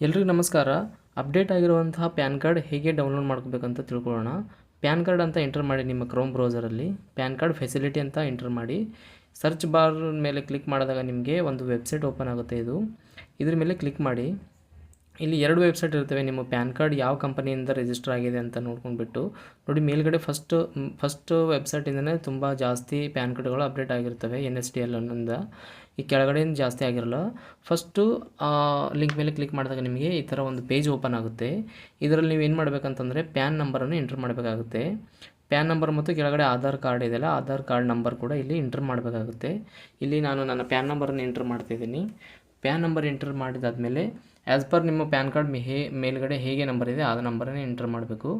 ಎಲ್ರಿಗೂ ನಮಸ್ಕಾರ. ಅಪ್ಡೇಟ್ ಆಗಿರುವಂತಹ ಪ್ಯಾನ್ ಕಾರ್ಡ್ ಹೇಗೆ ಡೌನ್ಲೋಡ್ ಮಾಡ್ಕೋಬೇಕಂತ ತಿಳ್ಕೊಳ್ಳೋಣ. ಪ್ಯಾನ್ ಕಾರ್ಡ್ ಅಂತ ಎಂಟರ್ ಮಾಡಿ ನಿಮ್ಮ ಕ್ರೋಮ್ ಬ್ರೌಸರಲ್ಲಿ ಪ್ಯಾನ್ ಕಾರ್ಡ್ ಫೆಸಿಲಿಟಿ ಅಂತ ಎಂಟರ್ ಮಾಡಿ. ಸರ್ಚ್ ಬಾರ್ ಮೇಲೆ ಕ್ಲಿಕ್ ಮಾಡಿದಾಗ ನಿಮಗೆ ಒಂದು ವೆಬ್ಸೈಟ್ ಓಪನ್ ಆಗುತ್ತೆ ಇದು. ಇದ್ರ ಮೇಲೆ ಕ್ಲಿಕ್ ಮಾಡಿ. ಇಲ್ಲಿ ಎರಡು ವೆಬ್ಸೈಟ್ ಇರ್ತವೆ. ನಿಮ್ಮ ಪ್ಯಾನ್ ಕಾರ್ಡ್ ಯಾವ ಕಂಪನಿಯಿಂದ ರಿಜಿಸ್ಟರ್ ಆಗಿದೆ ಅಂತ ನೋಡ್ಕೊಂಡ್ಬಿಟ್ಟು, ನೋಡಿ ಮೇಲ್ಗಡೆ ಫಸ್ಟ್ ಫಸ್ಟ್ ವೆಬ್ಸೈಟಿಂದನೇ ತುಂಬ ಜಾಸ್ತಿ ಪ್ಯಾನ್ ಕಾರ್ಡ್ಗಳು ಅಪ್ಡೇಟ್ ಆಗಿರ್ತವೆ ಎನ್ ಎಸ್ ಡಿ ಎಲ್ ಅನ್ನೋದ ಈ ಕೆಳಗಡೆ ಜಾಸ್ತಿ ಆಗಿರಲ್ಲ, ಫಸ್ಟು ಲಿಂಕ್ ಮೇಲೆ ಕ್ಲಿಕ್ ಮಾಡಿದಾಗ ನಿಮಗೆ ಈ ಥರ ಒಂದು ಪೇಜ್ ಓಪನ್ ಆಗುತ್ತೆ. ಇದರಲ್ಲಿ ನೀವು ಏನು ಮಾಡಬೇಕಂತಂದರೆ ಪ್ಯಾನ್ ನಂಬರನ್ನು ಎಂಟ್ರ್ ಮಾಡಬೇಕಾಗುತ್ತೆ. ಪ್ಯಾನ್ ನಂಬರ್ ಮತ್ತು ಕೆಳಗಡೆ ಆಧಾರ್ ಕಾರ್ಡ್ ಇದೆಯಲ್ಲ, ಆಧಾರ್ ಕಾರ್ಡ್ ನಂಬರ್ ಕೂಡ ಇಲ್ಲಿ ಎಂಟ್ರ್ ಮಾಡಬೇಕಾಗುತ್ತೆ. ಇಲ್ಲಿ ನಾನು ನನ್ನ ಪ್ಯಾನ್ ನಂಬರನ್ನು ಎಂಟ್ರ್ ಮಾಡ್ತಿದ್ದೀನಿ. ಪ್ಯಾನ್ ನಂಬರ್ ಎಂಟರ್ ಮಾಡಿದಾದಮೇಲೆ ಆ್ಯಸ್ ಪರ್ ನಿಮ್ಮ ಪ್ಯಾನ್ ಕಾರ್ಡ್ ಹೇ ಮೇಲ್ಗಡೆ ಹೇಗೆ ನಂಬರ್ ಇದೆ ಆ ನಂಬರನ್ನೇ ಎಂಟರ್ ಮಾಡಬೇಕು.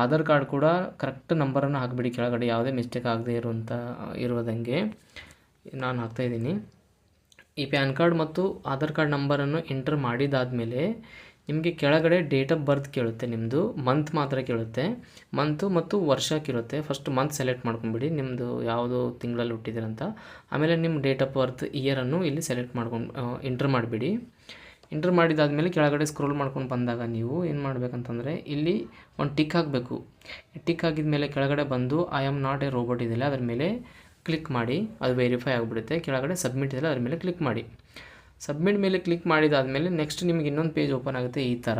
ಆಧಾರ್ ಕಾರ್ಡ್ ಕೂಡ ಕರೆಕ್ಟ್ ನಂಬರನ್ನು ಹಾಕಿಬಿಡಿ, ಕೆಳಗಡೆ ಯಾವುದೇ ಮಿಸ್ಟೇಕ್ ಆಗದೆ ಇರುವಂಥ ಇರುವುದಂಗೆ ನಾನು ಹಾಕ್ತಾಯಿದ್ದೀನಿ ಈ ಪ್ಯಾನ್ ಕಾರ್ಡ್ ಮತ್ತು ಆಧಾರ್ ಕಾರ್ಡ್ ನಂಬರನ್ನು ಎಂಟರ್ ಮಾಡಿದಾದಮೇಲೆ ನಿಮಗೆ ಕೆಳಗಡೆ ಡೇಟ್ ಆಫ್ ಬರ್ತ್ ಕೇಳುತ್ತೆ ನಿಮ್ಮದು ಮಂತ್ ಮಾತ್ರ ಕೇಳುತ್ತೆ ಮಂತು ಮತ್ತು ವರ್ಷ ಕೇಳುತ್ತೆ. ಫಸ್ಟ್ ಮಂತ್ ಸೆಲೆಕ್ಟ್ ಮಾಡ್ಕೊಂಬಿಡಿ ನಿಮ್ಮದು ಯಾವುದು ತಿಂಗಳಲ್ಲಿ ಹುಟ್ಟಿದಿರಂತ ಆಮೇಲೆ ನಿಮ್ಮ ಡೇಟ್ ಆಫ್ ಬರ್ತ್ ಇಯರನ್ನು ಇಲ್ಲಿ ಸೆಲೆಕ್ಟ್ ಮಾಡ್ಕೊಂಡು ಎಂಟ್ರ್ ಮಾಡಿಬಿಡಿ. ಎಂಟ್ರ್ ಮಾಡಿದಾದಮೇಲೆ ಕೆಳಗಡೆ ಸ್ಕ್ರೋಲ್ ಮಾಡ್ಕೊಂಡು ಬಂದಾಗ ನೀವು ಏನು ಮಾಡಬೇಕಂತಂದರೆ ಇಲ್ಲಿ ಒಂದು ಟಿಕ್ ಹಾಕಬೇಕು. ಟಿಕ್ ಹಾಕಿದ ಮೇಲೆ ಕೆಳಗಡೆ ಬಂದು I am not a robot ಇದೆಯಲ್ಲ, ಅದ್ರ ಮೇಲೆ ಕ್ಲಿಕ್ ಮಾಡಿ, ಅದು ವೆರಿಫೈ ಆಗಿಬಿಡುತ್ತೆ. ಕೆಳಗಡೆ ಸಬ್ಮಿಟ್ ಇದೆಯಲ್ಲ, ಅದ್ರ ಮೇಲೆ ಕ್ಲಿಕ್ ಮಾಡಿ. ಸಬ್ಮಿಟ್ ಮೇಲೆ ಕ್ಲಿಕ್ ಮಾಡಿದಾದಮೇಲೆ ನೆಕ್ಸ್ಟ್ ನಿಮಗೆ ಇನ್ನೊಂದು ಪೇಜ್ ಓಪನ್ ಆಗುತ್ತೆ ಈ ಥರ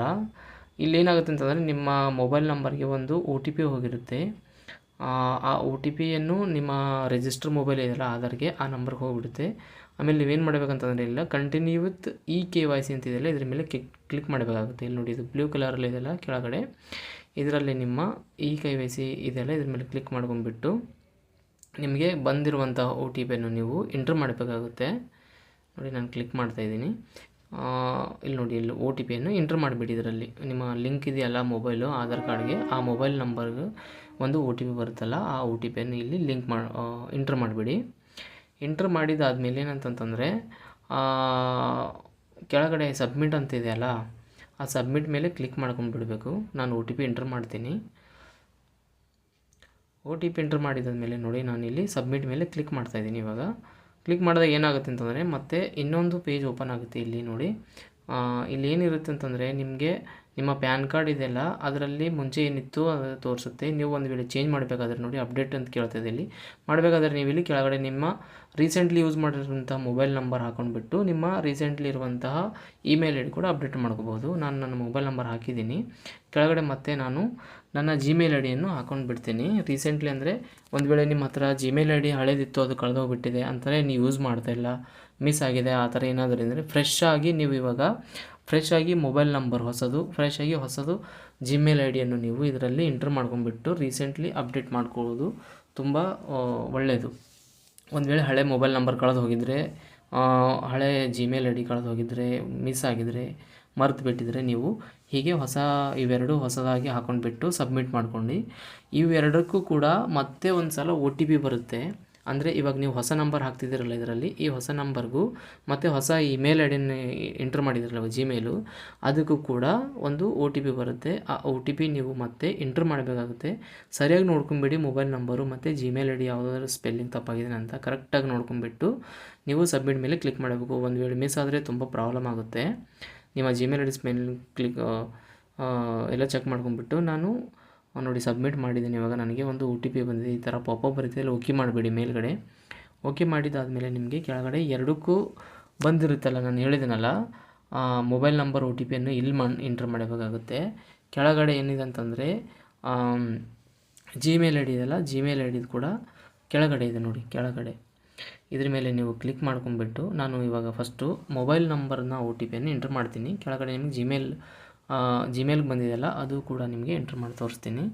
ಇಲ್ಲೇನಾಗುತ್ತೆ ಅಂತಂದರೆ ನಿಮ್ಮ ಮೊಬೈಲ್ ನಂಬರ್ಗೆ ಒಂದು ಒ ಟಿ ಪಿ ಹೋಗಿರುತ್ತೆ. ಆ ಒ ಟಿ ಪಿಯನ್ನು ನಿಮ್ಮ ರಿಜಿಸ್ಟರ್ ಮೊಬೈಲ್ ಇದೆಯಲ್ಲ, ಆಧಾರ್ಗೆ ಆ ನಂಬರ್ಗೆ ಹೋಗಿಬಿಡುತ್ತೆ. ಆಮೇಲೆ ನೀವೇನು ಮಾಡಬೇಕಂತಂದರೆ ಇಲ್ಲ continue with E K Y C ಅಂತಿದೆಯಲ್ಲ ಇದ್ರ ಮೇಲೆ ಕ್ಲಿಕ್ ಕ್ಲಿಕ್ ಮಾಡಬೇಕಾಗುತ್ತೆ. ಇಲ್ಲಿ ನೋಡಿ, ಇದು ಬ್ಲೂ ಕಲರಲ್ಲಿ ಇದೆಯಲ್ಲ ಕೆಳಗಡೆ. ಇದರಲ್ಲಿ ನಿಮ್ಮ ಇ ಕೆ ವೈ ಸಿ ಇದೆಯಲ್ಲ, ಇದ್ರ ಮೇಲೆ ಕ್ಲಿಕ್ ಮಾಡ್ಕೊಂಡ್ಬಿಟ್ಟು ನಿಮಗೆ ಬಂದಿರುವಂತಹ ಒ ಟಿ ಪಿಯನ್ನು ನೀವು ಎಂಟ್ರ್ ಮಾಡಬೇಕಾಗುತ್ತೆ. ನೋಡಿ, ನಾನು ಕ್ಲಿಕ್ ಮಾಡ್ತಾ ಇದ್ದೀನಿ. ಇಲ್ಲಿ ನೋಡಿ, ಇಲ್ಲಿ ಒ ಟಿ ಪಿಯನ್ನು ಎಂಟ್ರ್ ಮಾಡಿಬಿಡಿ ಇದರಲ್ಲಿ. ನಿಮ್ಮ ಲಿಂಕ್ ಇದೆಯಲ್ಲ ಮೊಬೈಲು ಆಧಾರ್ ಕಾರ್ಡ್ಗೆ ಆ ಮೊಬೈಲ್ ನಂಬರ್ಗೆ ಒಂದು ಒ ಟಿ ಪಿ ಬರುತ್ತಲ್ಲ, ಆ ಒ ಟಿ ಪಿಯನ್ನು ಇಲ್ಲಿ ಲಿಂಕ್ ಮಾಡಿ ಎಂಟ್ರ್ ಮಾಡಿಬಿಡಿ. ಎಂಟ್ರ್ ಮಾಡಿದಾದ್ಮೇಲೆ ಏನಂತಂತಂದರೆ ಕೆಳಗಡೆ ಸಬ್ಮಿಟ್ ಅಂತ ಇದೆಯಲ್ಲ ಆ ಸಬ್ಮಿಟ್ ಮೇಲೆ ಕ್ಲಿಕ್ ಮಾಡ್ಕೊಂಡು ಬಿಡಬೇಕು. ನಾನು ಒ ಟಿ ಪಿ ಎಂಟ್ರ್ ಮಾಡ್ತೀನಿ. ಒ ಟಿ ಪಿ ಎಂಟ್ರ್ ಮಾಡಿದಾದ್ಮೇಲೆ ನೋಡಿ ನಾನು ಇಲ್ಲಿ ಸಬ್ಮಿಟ್ ಮೇಲೆ ಕ್ಲಿಕ್ ಮಾಡ್ತಾಯಿದ್ದೀನಿ ಇವಾಗ. ಕ್ಲಿಕ್ ಮಾಡಿದಾಗ ಏನಾಗುತ್ತೆ ಅಂತಂದರೆ ಮತ್ತೆ ಇನ್ನೊಂದು ಪೇಜ್ ಓಪನ್ ಆಗುತ್ತೆ ಇಲ್ಲಿ ನೋಡಿ. ಇಲ್ಲಿ ಏನಿರುತ್ತೆ ಅಂತಂದರೆ ನಿಮಗೆ ನಿಮ್ಮ ಪ್ಯಾನ್ ಕಾರ್ಡ್ ಇದೆಯಲ್ಲ, ಅದರಲ್ಲಿ ಮುಂಚೆ ಏನಿತ್ತು ಅದು ತೋರಿಸುತ್ತೆ. ನೀವು ಒಂದು ವೇಳೆ ಚೇಂಜ್ ಮಾಡಬೇಕಾದ್ರೆ ನೋಡಿ ಅಪ್ಡೇಟ್ ಅಂತ ಕೇಳ್ತದೆ ಇಲ್ಲಿ. ಮಾಡಬೇಕಾದ್ರೆ ನೀವು ಇಲ್ಲಿ ಕೆಳಗಡೆ ನಿಮ್ಮ ರೀಸೆಂಟ್ಲಿ ಯೂಸ್ ಮಾಡಿರುವಂತಹ ಮೊಬೈಲ್ ನಂಬರ್ ಹಾಕೊಂಡ್ಬಿಟ್ಟು ನಿಮ್ಮ ರೀಸೆಂಟ್ಲಿ ಇರುವಂತಹ ಇಮೇಲ್ ಐ ಡಿ ಕೂಡ ಅಪ್ಡೇಟ್ ಮಾಡ್ಕೋಬೋದು ನಾನು ನನ್ನ ಮೊಬೈಲ್ ನಂಬರ್ ಹಾಕಿದ್ದೀನಿ. ಕೆಳಗಡೆ ಮತ್ತೆ ನಾನು ನನ್ನ ಜಿಮೇಲ್ ಐ ಡಿಯನ್ನು ಹಾಕೊಂಡು ರೀಸೆಂಟ್ಲಿ ಅಂದರೆ ಒಂದು ವೇಳೆ ನಿಮ್ಮ ಹತ್ರ ಜಿಮೇಲ್ ಐ ಡಿ ಹಳೇದಿತ್ತು, ಅದು ಕಳೆದೋಗ್ಬಿಟ್ಟಿದೆ ಅಂತಲೇ ನೀವು ಯೂಸ್ ಮಾಡ್ತಾಯಿಲ್ಲ ಮಿಸ್ ಆಗಿದೆ, ಆ ಥರ ಏನಾದರೂ ಅಂದರೆ ಫ್ರೆಶ್ ಆಗಿ ನೀವು ಇವಾಗ ಫ್ರೆಶ್ ಆಗಿ ಮೊಬೈಲ್ ನಂಬರ್ ಹೊಸದು ಫ್ರೆಶ್ ಆಗಿ ಹೊಸದು ಜಿಮೇಲ್ ಐ ಡಿಯನ್ನು ನೀವು ಇದರಲ್ಲಿ ಎಂಟ್ರ್ ಮಾಡ್ಕೊಂಡ್ಬಿಟ್ಟು ರೀಸೆಂಟ್ಲಿ ಅಪ್ಡೇಟ್ ಮಾಡ್ಕೊಳ್ಳೋದು ತುಂಬ ಒಳ್ಳೆಯದು ಒಂದು ವೇಳೆ ಹಳೆ ಮೊಬೈಲ್ ನಂಬರ್ ಕಳೆದು ಹೋಗಿದರೆ ಹಳೆ ಜಿಮೇಲ್ ಐ ಡಿ ಕಳೆದು ಹೋಗಿದರೆ ಮಿಸ್ ಆಗಿದರೆ, ಮರೆತು ಬಿಟ್ಟಿದ್ರೆ ನೀವು ಹೀಗೆ ಹೊಸ ಇವೆರಡು ಹೊಸದಾಗಿ ಹಾಕೊಂಡ್ಬಿಟ್ಟು ಸಬ್ಮಿಟ್ ಮಾಡ್ಕೊಂಡು ಇವೆರಡಕ್ಕೂ ಕೂಡ ಮತ್ತೆ ಒಂದು ಸಲ ಒ ಟಿ ಪಿ ಬರುತ್ತೆ. ಅಂದರೆ ಇವಾಗ ನೀವು ಹೊಸ ನಂಬರ್ ಹಾಕ್ತಿದ್ದೀರಲ್ಲ ಇದರಲ್ಲಿ, ಈ ಹೊಸ ನಂಬರ್ಗೂ ಮತ್ತು ಹೊಸ ಇಮೇಲ್ ಐ ಡಿನ ಎಂಟ್ರ್ ಮಾಡಿದಿರಲ್ಲ ಜಿಮೇಲು ಅದಕ್ಕೂ ಕೂಡ ಒಂದು ಒ ಟಿ ಪಿ ಬರುತ್ತೆ. ಆ ಒ ಟಿ ಪಿ ನೀವು ಮತ್ತೆ ಎಂಟ್ರ್ ಮಾಡಬೇಕಾಗುತ್ತೆ. ಸರಿಯಾಗಿ ನೋಡ್ಕೊಂಬಿಡಿ ಮೊಬೈಲ್ ನಂಬರು ಮತ್ತು ಜಿಮೇಲ್ ಐ ಡಿ ಯಾವುದಾದ್ರು ಸ್ಪೆಲ್ಲಿಂಗ್ ತಪ್ಪಾಗಿದೆ ಅಂತ ಕರೆಕ್ಟಾಗಿ ನೋಡ್ಕೊಂಬಿಟ್ಟು ನೀವು ಸಬ್ಮಿಟ್ ಮೇಲೆ ಕ್ಲಿಕ್ ಮಾಡಬೇಕು. ಒಂದು ವೇಳೆ ಮಿಸ್ ಆದರೆ ತುಂಬ ಪ್ರಾಬ್ಲಮ್ ಆಗುತ್ತೆ. ನಿಮ್ಮ Gmail I D spelling click ಎಲ್ಲ ಚೆಕ್ ಮಾಡ್ಕೊಂಬಿಟ್ಟು ನಾನು ನೋಡಿ ಸಬ್ಮಿಟ್ ಮಾಡಿದ್ದೀನಿ ಇವಾಗ ನನಗೆ ಒಂದು ಒ ಟಿ ಪಿ ಬಂದಿದೆ. ಈ ಥರ ಪಾಪಪ್ ಬರುತ್ತೆ. ಇಲ್ಲಿ ಓಕೆ ಮಾಡಿಬಿಡಿ ಮೇಲ್ಗಡೆ. ಓಕೆ ಮಾಡಿದ್ದಾದಮೇಲೆ ನಿಮಗೆ ಕೆಳಗಡೆ ಎರಡಕ್ಕೂ ಬಂದಿರುತ್ತಲ್ಲ, ನಾನು ಹೇಳಿದ್ದೀನಲ್ಲ ಮೊಬೈಲ್ ನಂಬರ್ ಒ ಟಿ ಪಿಯನ್ನು ಇಲ್ಲಿ ಮಾ ಎಂಟ್ರ್ ಮಾಡಬೇಕಾಗುತ್ತೆ. ಕೆಳಗಡೆ ಏನಿದೆ ಅಂತಂದರೆ ಜಿಮೇಲ್ ಐ ಡಿ ಇದೆಯಲ್ಲ ಜಿಮೇಲ್ ಐ ಡಿದು ಕೂಡ ಕೆಳಗಡೆ ಇದೆ ನೋಡಿ, ಕೆಳಗಡೆ. ಇದ್ರ ಮೇಲೆ ನೀವು ಕ್ಲಿಕ್ ಮಾಡ್ಕೊಂಡ್ಬಿಟ್ಟು ನಾನು ಇವಾಗ ಫಸ್ಟು ಮೊಬೈಲ್ ನಂಬರ್ನ ಒ ಟಿ ಪಿಯನ್ನು ಎಂಟ್ರ್ ಮಾಡ್ತೀನಿ. ಕೆಳಗಡೆ ನಿಮಗೆ ಜಿಮೇಲ್ ಜಿಮೇಲ್ಗೆ ಬಂದಿದೆಯಲ್ಲ, ಅದು ಕೂಡ ನಿಮಗೆ ಎಂಟ್ರ್ ಮಾಡಿ ತೋರಿಸ್ತೀನಿ.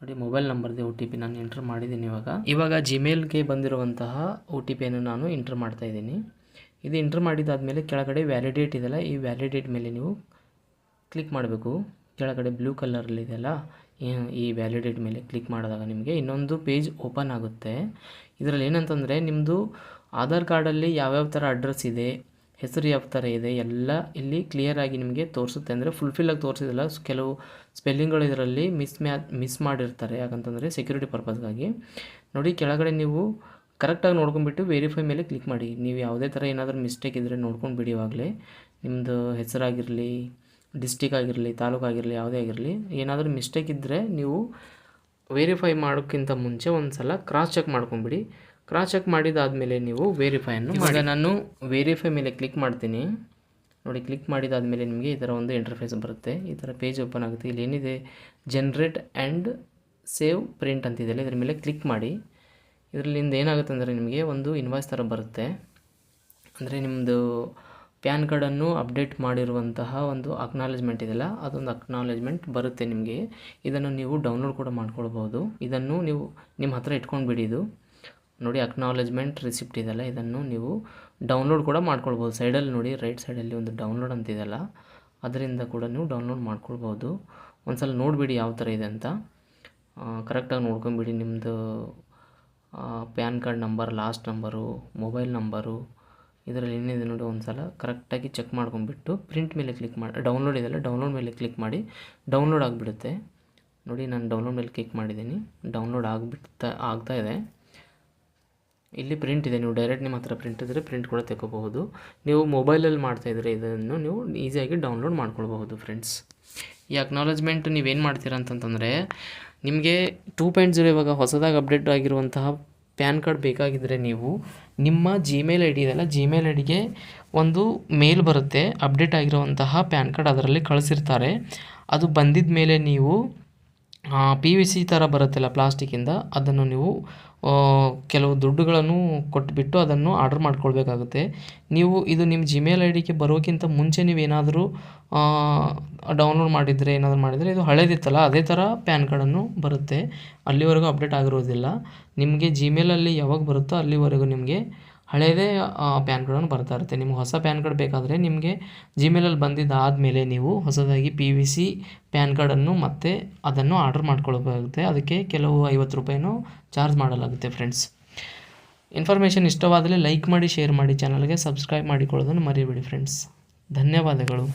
ನೋಡಿ ಮೊಬೈಲ್ ನಂಬರ್ದೆ ಒ ಟಿ ಪಿ ನಾನು ಎಂಟ್ರ್ ಮಾಡಿದ್ದೀನಿ ಇವಾಗ. ಇವಾಗ ಜಿಮೇಲ್ಗೆ ಬಂದಿರುವಂತಹ ಒ ಟಿ ಪಿಯನ್ನು ನಾನು ಎಂಟ್ರ್ ಮಾಡ್ತಾಯಿದ್ದೀನಿ ಇದು ಎಂಟ್ರ್ ಮಾಡಿದಾದಮೇಲೆ ಕೆಳಗಡೆ ವ್ಯಾಲಿಡೇಟ್ ಇದೆಯಲ್ಲ, ಈ ವ್ಯಾಲಿಡೇಟ್ ಮೇಲೆ ನೀವು ಕ್ಲಿಕ್ ಮಾಡಬೇಕು. ಕೆಳಗಡೆ ಬ್ಲೂ ಕಲರಲ್ಲಿದೆಯಲ್ಲ ಈ ವ್ಯಾಲಿಡೇಟ್ ಮೇಲೆ ಕ್ಲಿಕ್ ಮಾಡಿದಾಗ ನಿಮಗೆ ಇನ್ನೊಂದು ಪೇಜ್ ಓಪನ್ ಆಗುತ್ತೆ. ಇದರಲ್ಲಿ ಏನಂತಂದರೆ ನಿಮ್ಮದು ಆಧಾರ್ ಕಾರ್ಡಲ್ಲಿ ಯಾವ್ಯಾವ ಥರ ಅಡ್ರೆಸ್ ಇದೆ ಹೆಸರು ಯಾವ ಥರ ಇದೆ ಎಲ್ಲ ಇಲ್ಲಿ ಕ್ಲಿಯರಾಗಿ ನಿಮಗೆ ತೋರಿಸುತ್ತೆ. ಅಂದರೆ ಫುಲ್ಫಿಲ್ಲಾಗಿ ತೋರಿಸಿದಿಲ್ಲ ಕೆಲವು ಸ್ಪೆಲ್ಲಿಂಗ್ಗಳು ಇದರಲ್ಲಿ ಮಿಸ್ ಮ್ಯಾ ಮಿಸ್ ಮಾಡಿರ್ತಾರೆ. ಯಾಕಂತಂದರೆ ಸೆಕ್ಯೂರಿಟಿ ಪರ್ಪಸ್ಗಾಗಿ ನೋಡಿ, ಕೆಳಗಡೆ ನೀವು ಕರೆಕ್ಟಾಗಿ ನೋಡ್ಕೊಂಡ್ಬಿಟ್ಟು ವೆರಿಫೈ ಮೇಲೆ ಕ್ಲಿಕ್ ಮಾಡಿ. ನೀವು ಯಾವುದೇ ಥರ ಏನಾದರೂ ಮಿಸ್ಟೇಕ್ ಇದ್ದರೆ ನೋಡ್ಕೊಂಡು ಬಿಡಿ ಇವಾಗಲೇ. ನಿಮ್ಮದು ಹೆಸರಾಗಿರಲಿ ಡಿಸ್ಟಿಕ್ ಆಗಿರಲಿ ತಾಲೂಕಾಗಿರಲಿ ಯಾವುದೇ ಆಗಿರಲಿ, ಏನಾದರೂ ಮಿಸ್ಟೇಕ್ ಇದ್ದರೆ ನೀವು ವೆರಿಫೈ ಮಾಡೋಕ್ಕಿಂತ ಮುಂಚೆ ಒಂದು ಸಲ ಕ್ರಾಸ್ ಚೆಕ್ ಮಾಡ್ಕೊಂಬಿಡಿ ಕ್ರಾಸ್ ಚೆಕ್ ಮಾಡಿದಾದಮೇಲೆ ನೀವು ವೆರಿಫೈಯನ್ನು ಮಾಡಿ. ನಾನು ವೆರಿಫೈ ಮೇಲೆ ಕ್ಲಿಕ್ ಮಾಡ್ತೀನಿ. ನೋಡಿ ಕ್ಲಿಕ್ ಮಾಡಿದಾದಮೇಲೆ ನಿಮಗೆ ಈ ಥರ ಒಂದು ಇಂಟರ್ಫೇಸ್ ಬರುತ್ತೆ. ಈ ಥರ ಪೇಜ್ ಓಪನ್ ಆಗುತ್ತೆ. ಇಲ್ಲಿ ಏನಿದೆ? ಜನ್ರೇಟ್ ಆ್ಯಂಡ್ ಸೇವ್ ಪ್ರಿಂಟ್ ಅಂತಿದೆಯಲ್ಲ ಇದ್ರ ಮೇಲೆ ಕ್ಲಿಕ್ ಮಾಡಿ. ಇದರಲ್ಲಿಂದ ಏನಾಗುತ್ತೆ ಅಂದರೆ ನಿಮಗೆ ಒಂದು ಇನ್ವಾಯ್ಸ್ ಥರ ಬರುತ್ತೆ. ಅಂದರೆ ನಿಮ್ಮದು ಪ್ಯಾನ್ ಕಾರ್ಡನ್ನು ಅಪ್ಡೇಟ್ ಮಾಡಿರುವಂತಹ ಒಂದು ಅಕ್ನಾಲೆಜ್ಮೆಂಟ್ ಇದೆಯಲ್ಲ ಅದೊಂದು ಅಕ್ನಾಲೆಜ್ಮೆಂಟ್ ಬರುತ್ತೆ ನಿಮಗೆ. ಇದನ್ನು ನೀವು ಡೌನ್ಲೋಡ್ ಕೂಡ ಮಾಡ್ಕೊಳ್ಬೋದು. ಇದನ್ನು ನೀವು ನಿಮ್ಮ ಹತ್ರ ಇಟ್ಕೊಂಡು ಇದು. ನೋಡಿ ಅಕ್ನಾಲೆಜ್ಮೆಂಟ್ ರಿಸಿಪ್ಟ್ ಇದೆಲ್ಲ ಇದನ್ನು ನೀವು ಡೌನ್ಲೋಡ್ ಕೂಡ ಮಾಡ್ಕೊಳ್ಬೋದು. ಸೈಡಲ್ಲಿ ನೋಡಿ ರೈಟ್ ಸೈಡಲ್ಲಿ ಒಂದು ಡೌನ್ಲೋಡ್ ಅಂತಿದೆಯಲ್ಲ ಅದರಿಂದ ಕೂಡ ನೀವು ಡೌನ್ಲೋಡ್ ಮಾಡ್ಕೊಳ್ಬೋದು. ಒಂದು ಸಲ ನೋಡಿಬಿಡಿ ಯಾವ ಥರ ಇದೆ ಅಂತ. ಕರೆಕ್ಟಾಗಿ ನೋಡ್ಕೊಂಬಿಡಿ ನಿಮ್ಮದು PAN card number last number mobile number, ಇದರಲ್ಲಿ ಏನಿದೆ ನೋಡಿ ಒಂದು ಸಲ ಕರೆಕ್ಟಾಗಿ ಚೆಕ್ ಮಾಡ್ಕೊಂಬಿಟ್ಟು ಪ್ರಿಂಟ್ ಮೇಲೆ ಕ್ಲಿಕ್ ಮಾಡಿ ಡೌನ್ಲೋಡ್ ಇದೆಲ್ಲ ಡೌನ್ಲೋಡ್ ಮೇಲೆ ಕ್ಲಿಕ್ ಮಾಡಿ ಡೌನ್ಲೋಡ್ ಆಗಿಬಿಡುತ್ತೆ. ನೋಡಿ ನಾನು ಡೌನ್ಲೋಡ್ ಮೇಲೆ ಕ್ಲಿಕ್ ಮಾಡಿದ್ದೀನಿ ಡೌನ್ಲೋಡ್ ಆಗಿಬಿಡ್ತಾ, ಆಗ್ತಾ ಇದೆ. ಇಲ್ಲಿ ಪ್ರಿಂಟ್ ಇದೆ. ನೀವು ಡೈರೆಕ್ಟ್ ನಿಮ್ಮ ಹತ್ರ ಪ್ರಿಂಟ್ ಇದ್ದರೆ ಪ್ರಿಂಟ್ ಕೂಡ ತೆಗೋಬಹುದು ನೀವು ಮೊಬೈಲಲ್ಲಿ ಮಾಡ್ತಾಯಿದ್ರೆ ಇದನ್ನು ನೀವು ಈಸಿಯಾಗಿ ಡೌನ್ಲೋಡ್ ಮಾಡ್ಕೊಳ್ಬಹುದು ಫ್ರೆಂಡ್ಸ್ ಈ ಅಕ್ನಾಲಜ್ಮೆಂಟ್ ನೀವೇನು ಮಾಡ್ತೀರಾ ಅಂತಂತಂದರೆ, ನಿಮಗೆ ಟೂ ಪಾಯಿಂಟ್ ಜೀರೋ ಇವಾಗ ಹೊಸದಾಗಿ ಅಪ್ಡೇಟ್ ಆಗಿರುವಂತಹ ಪ್ಯಾನ್ ಕಾರ್ಡ್ ಬೇಕಾಗಿದ್ದರೆ ನೀವು ನಿಮ್ಮ ಜಿಮೇಲ್ ಐ ಡಿ ಇದೆಲ್ಲ ಜಿಮೇಲ್ ಐ ಡಿಗೆ ಒಂದು ಮೇಲ್ ಬರುತ್ತೆ. ಅಪ್ಡೇಟ್ ಆಗಿರುವಂತಹ ಪ್ಯಾನ್ ಕಾರ್ಡ್ ಅದರಲ್ಲಿ ಕಳಿಸಿರ್ತಾರೆ. ಅದು ಬಂದಿದ ಮೇಲೆ ನೀವು ಪಿ ವಿ ಸಿ ಥರ ಬರುತ್ತಲ್ಲ ಪ್ಲಾಸ್ಟಿಕ್ಕಿಂದ ಅದನ್ನು ನೀವು ಕೆಲವು ದುಡ್ಡುಗಳನ್ನು ಕೊಟ್ಟುಬಿಟ್ಟು ಅದನ್ನು ಆರ್ಡರ್ ಮಾಡ್ಕೊಳ್ಬೇಕಾಗುತ್ತೆ. ನೀವು ಇದು ನಿಮ್ಮ ಜಿಮೇಲ್ ಐ ಡಿಗೆ ಬರೋಕ್ಕಿಂತ ಮುಂಚೆ ನೀವೇನಾದರೂ ಡೌನ್ಲೋಡ್ ಮಾಡಿದರೆ, ಏನಾದರೂ ಮಾಡಿದರೆ ಇದು ಹಳೇದಿತ್ತಲ್ಲ, ಅದೇ ಥರ ಪ್ಯಾನ್ ಕಾರ್ಡನ್ನು ಬರುತ್ತೆ. ಅಲ್ಲಿವರೆಗೂ ಅಪ್ಡೇಟ್ ಆಗಿರೋದಿಲ್ಲ. ನಿಮಗೆ ಜಿಮೇಲಲ್ಲಿ ಯಾವಾಗ ಬರುತ್ತೋ ಅಲ್ಲಿವರೆಗೂ ನಿಮಗೆ ಹಳೇದೇ ಪ್ಯಾನ್ ಕಾರ್ಡನ್ನು ಬರ್ತಾ ಇರುತ್ತೆ. ನಿಮ್ಗೆ ಹೊಸ ಪ್ಯಾನ್ ಕಾರ್ಡ್ ಬೇಕಾದರೆ ನಿಮಗೆ ಜಿಮೇಲಲ್ಲಿ ಬಂದಿದ್ದಾದಮೇಲೆ ನೀವು ಹೊಸದಾಗಿ ಪಿ ವಿ ಸಿ ಪ್ಯಾನ್ ಕಾರ್ಡನ್ನು ಮತ್ತೆ ಅದನ್ನು ಆರ್ಡರ್ ಮಾಡ್ಕೊಳ್ಬೇಕಾಗುತ್ತೆ. ಅದಕ್ಕೆ ಕೆಲವು ಐವತ್ತು ರೂಪಾಯಿನೂ ಚಾರ್ಜ್ ಮಾಡಲಾಗುತ್ತೆ ಫ್ರೆಂಡ್ಸ್. ಇನ್ಫಾರ್ಮೇಷನ್ ಇಷ್ಟವಾದರೆ ಲೈಕ್ ಮಾಡಿ, ಶೇರ್ ಮಾಡಿ, ಚಾನಲ್ಗೆ ಸಬ್ಸ್ಕ್ರೈಬ್ ಮಾಡಿಕೊಳ್ಳೋದನ್ನು ಮರಿಬೇಡಿ ಫ್ರೆಂಡ್ಸ್. ಧನ್ಯವಾದಗಳು.